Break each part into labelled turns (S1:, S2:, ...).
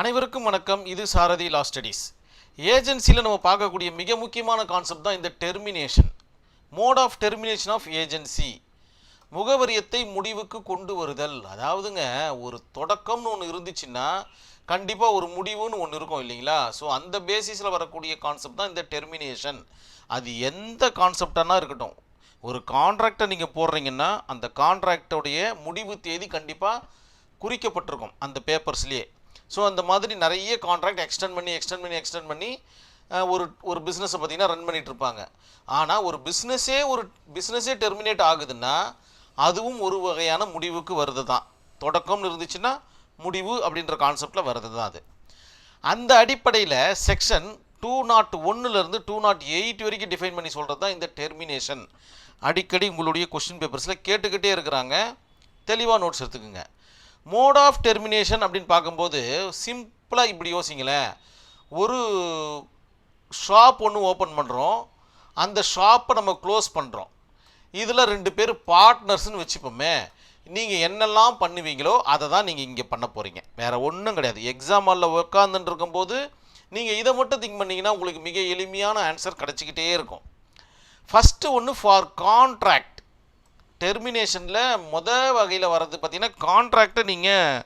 S1: அனைவருக்கும் வணக்கம். இது சாரதி லா ஸ்டடீஸ் ஏஜென்சியில் நம்ம பார்க்கக்கூடிய மிக முக்கியமான கான்செப்ட் தான் இந்த termination mode of termination of agency முகவரியத்தை முடிவுக்கு கொண்டு வருதல். அதாவதுங்க ஒரு தொடக்கம்னு ஒன்று இருந்துச்சுன்னா கண்டிப்பாக ஒரு முடிவுன்னு ஒன்று இருக்கும் இல்லைங்களா? ஸோ அந்த பேசிஸில் வரக்கூடிய கான்செப்ட் தான் இந்த டெர்மினேஷன் அது எந்த கான்செப்டானா இருக்கட்டும். ஒரு கான்ட்ராக்டை நீங்கள் போடுறீங்கன்னா அந்த கான்ட்ராக்டோடைய முடிவு தேதி கண்டிப்பாக குறிக்கப்பட்டிருக்கும் அந்த பேப்பர்ஸ்லேயே ஸோ அந்த மாதிரி நிறைய கான்ட்ராக்ட் எக்ஸ்டெண்ட் பண்ணி எக்ஸ்டெண்ட் பண்ணி எக்ஸ்டெண்ட் பண்ணி ஒரு ஒரு பிஸ்னஸை பார்த்தீங்கன்னா ரன் பண்ணிகிட்ருப்பாங்க இருப்பாங்க. ஆனால் ஒரு பிஸ்னஸே ஒரு பிஸ்னஸே டெர்மினேட் ஆகுதுன்னா அதுவும் ஒரு வகையான முடிவுக்கு வருது தான் தொடக்கம்னு இருந்துச்சுன்னா முடிவு அப்படின்ற கான்செப்டில் வருது தான் அது. அந்த அடிப்படையில் செக்ஷன் டூ நாட் ஒன்னுலேருந்து டூ நாட் எயிட் வரைக்கும் டிஃபைன் பண்ணி சொல்கிறது தான் இந்த டெர்மினேஷன் அடிக்கடி உங்களுடைய கொஸ்டின் பேப்பர்ஸில் கேட்டுக்கிட்டே இருக்கிறாங்க. தெளிவாக நோட்ஸ் எடுத்துக்கோங்க. மோட் ஆஃப் டெர்மினேஷன் அப்படின்னு பார்க்கும்போது சிம்பிளாக இப்படி யோசிங்களேன். ஒரு ஷாப் ஒன்று ஓப்பன் பண்ணுறோம் அந்த ஷாப்பை நம்ம க்ளோஸ் பண்ணுறோம் இதில் ரெண்டு பேர் பார்ட்னர்ஸ்னு வச்சுப்போமே. நீங்கள் என்னெல்லாம் பண்ணுவீங்களோ அதை தான் நீங்கள் இங்கே பண்ண போகிறீங்க வேறு ஒன்றும் கிடையாது. எக்ஸாம் ஹாலில் உட்காந்துட்டு இருக்கும்போது நீங்கள் இதை மட்டும் திங்க் பண்ணீங்கன்னா உங்களுக்கு மிக எளிமையான ஆன்சர் கிடச்சிக்கிட்டே இருக்கும். ஃபஸ்ட்டு ஒன்று ஃபார் கான்ட்ராக்ட் டெர்மினேஷனில் முதல் வகையில் வர்றது பார்த்திங்கன்னா கான்ட்ராக்டை நீங்கள்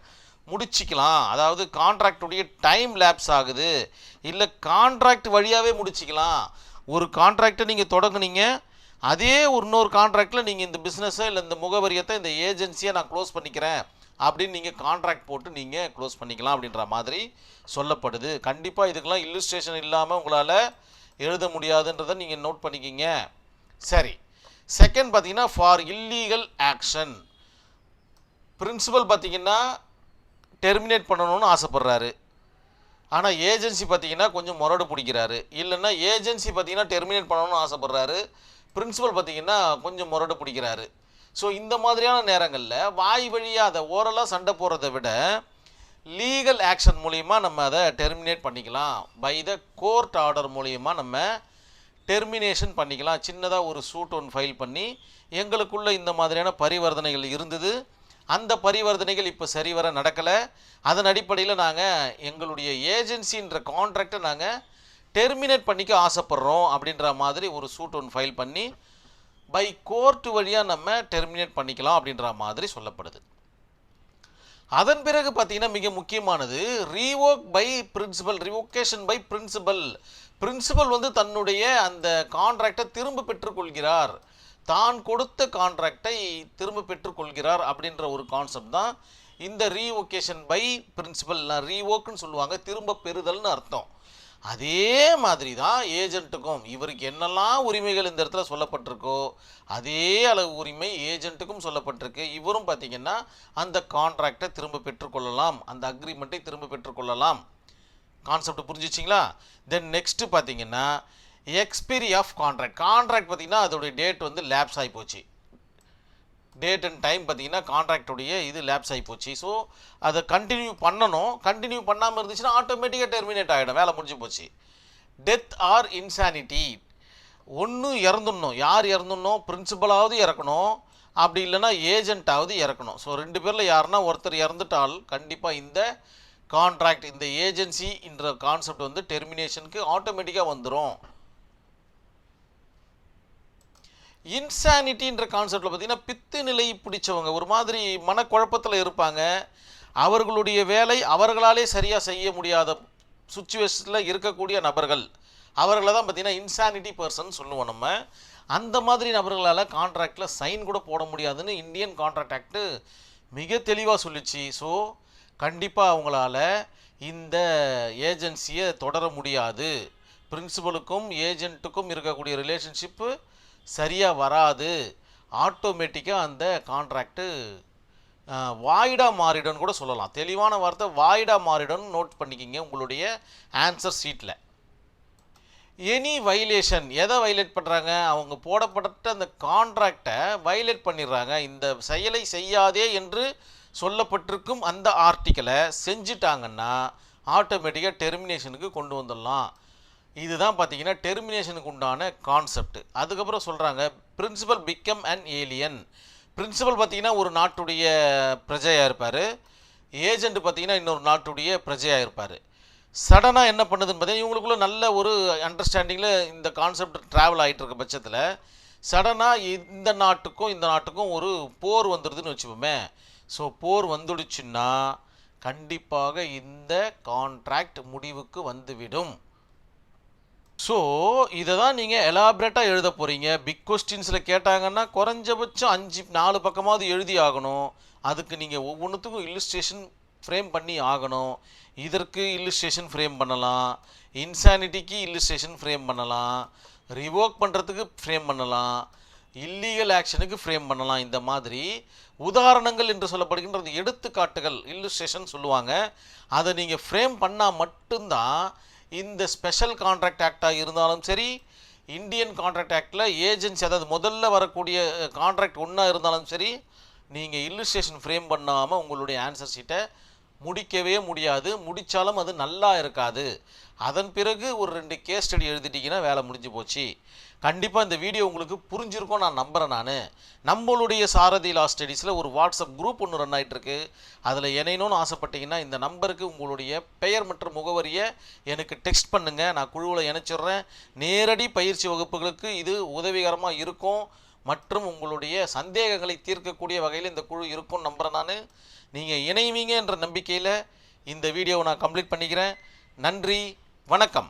S1: முடிச்சிக்கலாம். அதாவது கான்ட்ராக்டுடைய டைம் லேப்ஸ் ஆகுது. இல்லை கான்ட்ராக்ட் வழியாகவே முடிச்சிக்கலாம். ஒரு கான்ட்ராக்டை நீங்கள் தொடங்குனீங்க. அதே ஒரு இன்னொரு கான்ட்ராக்டில் நீங்கள் இந்த பிஸ்னஸை இல்லை இந்த முகவரியத்தை இந்த ஏஜென்சியை நான் க்ளோஸ் பண்ணிக்கிறேன். அப்படின்னு நீங்கள் கான்ட்ராக்ட் போட்டு நீங்கள் க்ளோஸ் பண்ணிக்கலாம் அப்படின்ற மாதிரி சொல்லப்படுது. கண்டிப்பாக இதுக்கெல்லாம் இல்லுஸ்ட்ரேஷன் இல்லாமல் உங்களால் எழுத முடியாதுன்றதை நீங்கள் நோட் பண்ணிக்கிங்க. சரி. செகண்ட் பார்த்தீங்கன்னா ஃபார் இல்லீகல் ஆக்ஷன் பிரின்சிபல் பார்த்தீங்கன்னா டெர்மினேட் பண்ணணும்னு ஆசைப்பட்றாரு. ஆனால் ஏஜென்சி பார்த்தீங்கன்னா கொஞ்சம் முரடு பிடிக்கிறாரு. இல்லைன்னா ஏஜென்சி பார்த்தீங்கன்னா டெர்மினேட் பண்ணணும்னு ஆசைப்பட்றாரு. பிரின்சிபல் பார்த்தீங்கன்னா கொஞ்சம் முரடு பிடிக்கிறாரு. ஸோ இந்த மாதிரியான நேரங்களில் வாய் வழியாக அதை ஓரலாக சண்டை போடுறத விட லீகல் ஆக்ஷன் மூலிமா நம்ம அதை டெர்மினேட் பண்ணிக்கலாம். பை த கோர்ட் ஆர்டர் மூலிமா நம்ம டெர்மினேஷன் பண்ணிக்கலாம். சின்னதாக ஒரு சூட் ஒன்று ஃபைல் பண்ணி எங்களுக்குள்ளே இந்த மாதிரியான பரிவர்த்தனைகள் இருந்தது. அந்த பரிவர்த்தனைகள் இப்போ சரிவர நடக்கலை. அதன் அடிப்படையில் நாங்கள் எங்களுடைய ஏஜென்சின்ற கான்ட்ராக்டை நாங்கள் டெர்மினேட் பண்ணிக்க ஆசைப்பட்றோம் அப்படின்ற மாதிரி ஒரு சூட் ஒன்று ஃபைல் பண்ணி பை கோர்ட் வழியாக நம்ம டெர்மினேட் பண்ணிக்கலாம் அப்படின்ற மாதிரி சொல்லப்படுது. அதன் பிறகு பார்த்தீங்கன்னா மிக முக்கியமானது revoke by principal revocation by principal principal வந்து தன்னுடைய அந்த கான்ட்ராக்டை திரும்ப பெற்றுக்கொள்கிறார். தான் கொடுத்த கான்ட்ராக்டை திரும்ப பெற்றுக்கொள்கிறார் அப்படின்ற ஒரு கான்செப்ட் தான் இந்த ரீஓகேஷன் பை பிரின்சிபல் ரீவோக்குன்னு சொல்லுவாங்க திரும்ப பெறுதல்னு அர்த்தம். அதே மாதிரி தான் ஏஜென்ட்டுக்கும் இவருக்கு என்னெல்லாம் உரிமைகள் இந்த இடத்துல சொல்லப்பட்டிருக்கோ அதே அளவு உரிமை ஏஜென்ட்டுக்கும் சொல்லப்பட்டிருக்கு. இவரும் பார்த்தீங்கன்னா அந்த கான்ட்ராக்டை திரும்ப பெற்றுக்கொள்ளலாம் அந்த அக்ரிமெண்ட்டை திரும்ப பெற்றுக்கொள்ளலாம். கான்செப்ட் புரிஞ்சிச்சிங்களா? தென் நெக்ஸ்ட்டு பார்த்தீங்கன்னா எக்ஸ்பீரி ஆஃப் கான்ட்ராக்ட் கான்ட்ராக்ட் பார்த்தீங்கன்னா அதோடைய டேட் வந்து லேப்ஸ் ஆகி போச்சு. டேட் அண்ட் டைம் பார்த்தீங்கன்னா கான்ட்ராக்டுடைய இது லேப்ஸ் ஆகி போச்சு. ஸோ அதை கண்டினியூ பண்ணணும். கண்டினியூ பண்ணாமல் இருந்துச்சுன்னா ஆட்டோமேட்டிக்காக டெர்மினேட் ஆகிடும் வேலை முடிஞ்சு போச்சு. டெத் ஆர் இன்சானிட்டி ஒன்று இறந்துடணும். யார் இறந்துடணும்? பிரின்சிபலாவது இறக்கணும். அப்படி இல்லைன்னா ஏஜென்ட்டாவது இறக்கணும். ஸோ ரெண்டு பேரில் யாருன்னா ஒருத்தர் இறந்துட்டால் கண்டிப்பாக இந்த கான்ட்ராக்ட் இந்த ஏஜென்சி என்ற கான்செப்ட் வந்து டெர்மினேஷனுக்கு ஆட்டோமேட்டிக்காக வந்துடும் இன்சானிட்டின்ற கான்செப்டில் பார்த்தீங்கன்னா பித்து நிலை பிடிச்சவங்க ஒரு மாதிரி மனக்குழப்பத்தில் இருப்பாங்க. அவர்களுடைய வேலை அவர்களாலே சரியாக செய்ய முடியாத சுச்சுவேஷனில் இருக்கக்கூடிய நபர்கள். அவர்களை தான் பார்த்தீங்கன்னா இன்சானிட்டி பர்சன் சொல்லுவோம் நம்ம. அந்த மாதிரி நபர்களால் கான்ட்ராக்டில் சைன் கூட போட முடியாதுன்னு இந்தியன் கான்ட்ராக்ட் ஆக்ட்டு மிக தெளிவாக சொல்லிச்சு. ஸோ கண்டிப்பாக அவங்களால இந்த ஏஜென்சியை தொடர முடியாது. பிரின்சிபலுக்கும் ஏஜென்ட்டுக்கும் இருக்கக்கூடிய ரிலேஷன்ஷிப்பு சரியாக வராது. ஆட்டோமேட்டிக்காக அந்த கான்ட்ராக்டு வாய்டா மாறிடும்னு கூட சொல்லலாம். தெளிவான வார்த்தை வாயிடா மாறிடும்னு நோட் பண்ணிக்கிங்க உங்களுடைய ஆன்சர் ஷீட்டில் எனி வைலேஷன் எதை வைலேட் பண்ணுறாங்க அவங்க போடப்பட்ட அந்த கான்ட்ராக்டை வைலேட் பண்ணிடுறாங்க. இந்த செயலை செய்யாதே என்று சொல்லப்பட்டிருக்கும் அந்த ஆர்டிக்கலை செஞ்சிட்டாங்கன்னா ஆட்டோமேட்டிக்காக டெர்மினேஷனுக்கு கொண்டு வந்துடலாம். இதுதான் பார்த்தீங்கன்னா டெர்மினேஷனுக்கு உண்டான கான்செப்ட். அதுக்கப்புறம் சொல்கிறாங்க principal become and alien principal பார்த்தீங்கன்னா ஒரு நாட்டுடைய பிரஜையாக இருப்பார். ஏஜெண்ட் பார்த்தீங்கன்னா இன்னொரு நாட்டுடைய பிரஜையாக இருப்பார். சடனாக என்ன பண்ணுதுன்னு பார்த்தீங்கன்னா இவங்களுக்குள்ள நல்ல ஒரு அண்டர்ஸ்டாண்டிங்கில் இந்த கான்செப்ட் ட்ராவல் ஆகிட்டு இருக்க பட்சத்தில் சடனாக இந்த நாட்டுக்கும் இந்த நாட்டுக்கும் ஒரு போர் வந்துடுதுன்னு வச்சுப்போமே ஸோ போர் வந்துடுச்சுன்னா கண்டிப்பாக இந்த கான்ட்ராக்ட் முடிவுக்கு வந்துவிடும். ஸோ இதை தான் நீங்கள் எலாபரேட்டாக எழுத போகிறீங்க பிக் கொஸ்டின்ஸில் கேட்டாங்கன்னா குறைஞ்சபட்சம் அஞ்சு நாலு பக்கமாவது எழுதி ஆகணும். அதுக்கு நீங்கள் ஒவ்வொன்றுத்துக்கும் இல்லுஸ்ட்ரேஷன் ஃப்ரேம் பண்ணி ஆகணும். இதற்கு இல்லுஸ்ட்ரேஷன் ஃப்ரேம் பண்ணலாம். இன்சானிட்டிக்கு இல்லுஸ்ட்ரேஷன் ஃப்ரேம் பண்ணலாம். ரிவோக் பண்ணுறதுக்கு ஃப்ரேம் பண்ணலாம். இல்லீகல் ஆக்ஷனுக்கு ஃப்ரேம் பண்ணலாம். இந்த மாதிரி உதாரணங்கள் என்று சொல்லப்படுகின்றது எடுத்துக்காட்டுகள் இல்லுஸ்ட்ரேஷன் சொல்லுவாங்க. அதை நீங்கள் ஃப்ரேம் பண்ணால் மட்டும்தான் இந்த ஸ்பெஷல் கான்ட்ராக்ட் ஆக்டாக இருந்தாலும் சரி இந்தியன் கான்ட்ராக்ட் ஆக்டில் ஏஜென்சி அதாவது முதல்ல வரக்கூடிய கான்ட்ராக்ட் ஒன்றா இருந்தாலும் சரி நீங்கள் இல்லுஸ்ட்ரேஷன் ஃப்ரேம் பண்ணாமல் உங்களுடைய ஆன்சர் ஷீட்டை முடிக்கவே முடியாது. முடித்தாலும் அது நல்லா இருக்காது. அதன் பிறகு ஒரு ரெண்டு கேஸ் ஸ்டடி எழுதிட்டிங்கன்னா வேலை முடிஞ்சு போச்சு. கண்டிப்பாக இந்த வீடியோ உங்களுக்கு புரிஞ்சிருக்கும் நான் நம்புகிறேன் நான். நம்மளுடைய சாரதி லா ஸ்டடீஸில் ஒரு வாட்ஸ்அப் குரூப் ஒன்று ரன் ஆகிட்டுருக்கு அதில் இணையணும்னு ஆசைப்பட்டீங்கன்னா இந்த நம்பருக்கு உங்களுடைய பெயர் மற்றும் முகவரியை எனக்கு டெக்ஸ்ட் பண்ணுங்கள் நான் குழுவில் இணைச்சிடுறேன். நேரடி பயிற்சி வகுப்புகளுக்கு இது உதவிகரமாக இருக்கும். மற்றும் உங்களுடைய சந்தேகங்களை தீர்க்கக்கூடிய வகையில் இந்த குழு இருக்கும் நம்புகிறேன் நான். நீங்கள் இணைவீங்க என்ற நம்பிக்கையில் இந்த வீடியோவை நான் கம்ப்ளீட் பண்ணிக்கிறேன். நன்றி. வணக்கம்.